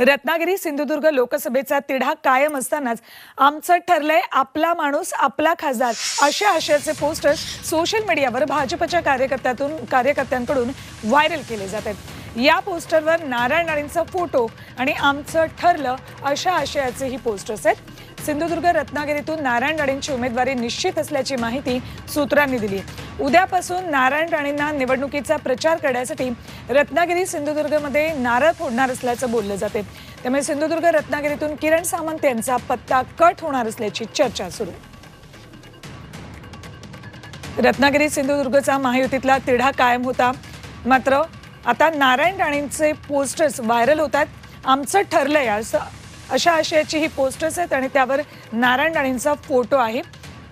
रत्नागिरी सिंधुदुर्ग लोकसभेचा तिढा कायम असतानाच आमचं ठरलंय आपला माणूस आपला खासदार अशा आशयाचे पोस्टर सोशल मीडियावर भाजपच्या कार्यकर्त्यातून कार्यकर्त्यांकडून व्हायरल केले जात आहेत. या पोस्टरवर नारायण राणेंचा फोटो आणि आमचं ठरलं अशा आशयाचेही पोस्टर्स आहेत. सिंधुदुर्ग रत्नागिरीतून नारायण राणेंची उमेदवारी निश्चित असल्याची माहिती सूत्रांनी दिली. आहे उद्यापासून नारायण राणेंना निवडणुकीचा प्रचार करण्यासाठी रत्नागिरी सिंधुदुर्गमध्ये नारळ फोडणार असल्याचं बोललं जाते. त्यामुळे सिंधुदुर्ग रत्नागिरीतून किरण सामंत यांचा पत्ता कट होणार असल्याची चर्चा सुरू. रत्नागिरी सिंधुदुर्गचा महायुतीतला तिढा कायम होता. मात्र आता नारायण राणेंचे पोस्टर्स व्हायरल होतात आमचं ठरलंय असं अशा आशयाची ही पोस्टर्स आहेत आणि त्यावर नारायण राणेंचा फोटो आहे.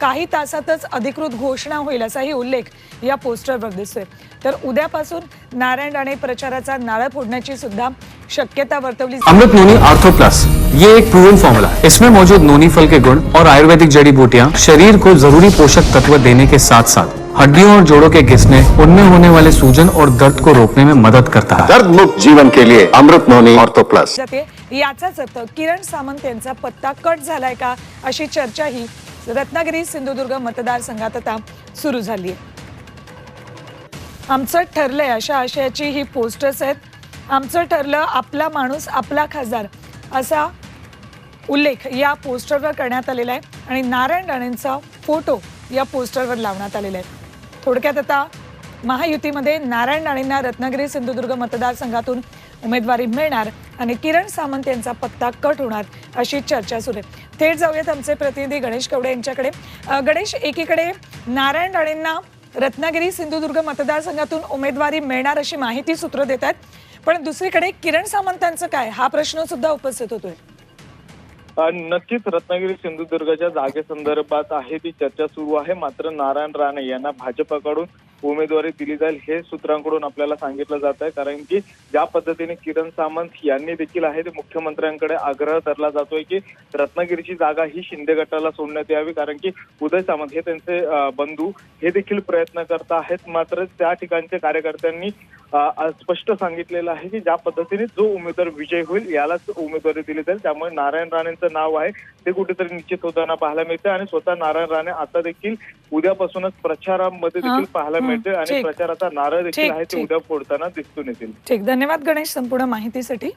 काही तासातच अधिकृत घोषणा होईल असाही उल्लेख या पोस्टरवर दिसतोय. तर उद्यापासून नारायण राणे प्रचाराचा नारळ फोडण्याची सुद्धा शक्यता वर्तवली अमृत नोनी आर्थो प्लस ये एक प्रूवन फॉर्मूला है। इसमें मौजूद नोनी फल के गुण और आयुर्वेदिक जड़ी बूटियाँ शरीर को जरूरी पोषक तत्व देने के साथ साथ हड्डियों और जोड़ों के घिसने उनमें होने वाले सूजन और दर्द को रोकने में मदद करता है। दर्द मुक्त जीवन के लिए अमृत नोनी ऑर्थो प्लस याचाच अर्थ किरण सामंत यांचा पत्ता कट झालाय का अशी चर्चाही रत्नागिरी सिंधुदुर्ग मतदारसंघात आता सुरू झाली आहे आमचं ठरलंय अशा आशयाची ही पोस्टर्स आहेत. आमचं ठरलं आपला माणूस आपला खासदार असा उल्लेख या पोस्टरवर करण्यात आलेला आहे. आणि नारायण राणेंचा फोटो या पोस्टरवर लावण्यात आलेला आहे. थोडक्यात आता महायुतीमध्ये नारायण राणेंना रत्नागिरी सिंधुदुर्ग मतदारसंघातून उमेदवारी मिळणार आणि किरण सामंत यांचा पत्ता कट होणार अशी चर्चा सुरू आहे. थेट जाऊयात आमचे प्रतिनिधी गणेश कवडे यांच्याकडे. गणेश एकीकडे नारायण राणेंना रत्नागिरी सिंधुदुर्ग मतदारसंघातून उमेदवारी मिळणार अशी माहिती सूत्र देत आहेत. पण दुसरीकडे किरण सामंतांचं काय? हा प्रश्न सुद्धा उपस्थित होतोय. नक्कीच रत्नागिरी सिंधुदुर्गच्या जागेसंदर्भात आहे ती चर्चा सुरू आहे. मात्र नारायण राणे यांना भाजपकडून उमेदवारी दिली जाईल हे सूत्रांकडून आपल्याला सांगितलं जात आहे. कारण की ज्या पद्धतीने किरण सामंत यांनी देखील आहे ते मुख्यमंत्र्यांकडे आग्रह धरला जातोय की रत्नागिरीची जागा ही शिंदे गटाला सोडण्यात यावी. कारण की उदय सामंत हे त्यांचे बंधू हे देखील प्रयत्न करत आहेत. मात्र त्या ठिकाणच्या कार्यकर्त्यांनी स्पष्ट सांगितलेलं आहे की ज्या पद्धतीने जो उमेदवार विजय होईल यालाच उमेदवारी दिली जाईल. त्यामुळे नारायण राणेंचं नाव आहे. ते कुठेतरी निश्चित होताना पाहायला मिळते आणि स्वतः नारायण राणे आता देखील उद्यापासूनच प्रचारामध्ये देखील पाहायला मिळते आणि. प्रचाराचा नारळ देखील आहे ते. उद्या फोडताना दिसून येतील. ठीक. धन्यवाद गणेश संपूर्ण माहितीसाठी.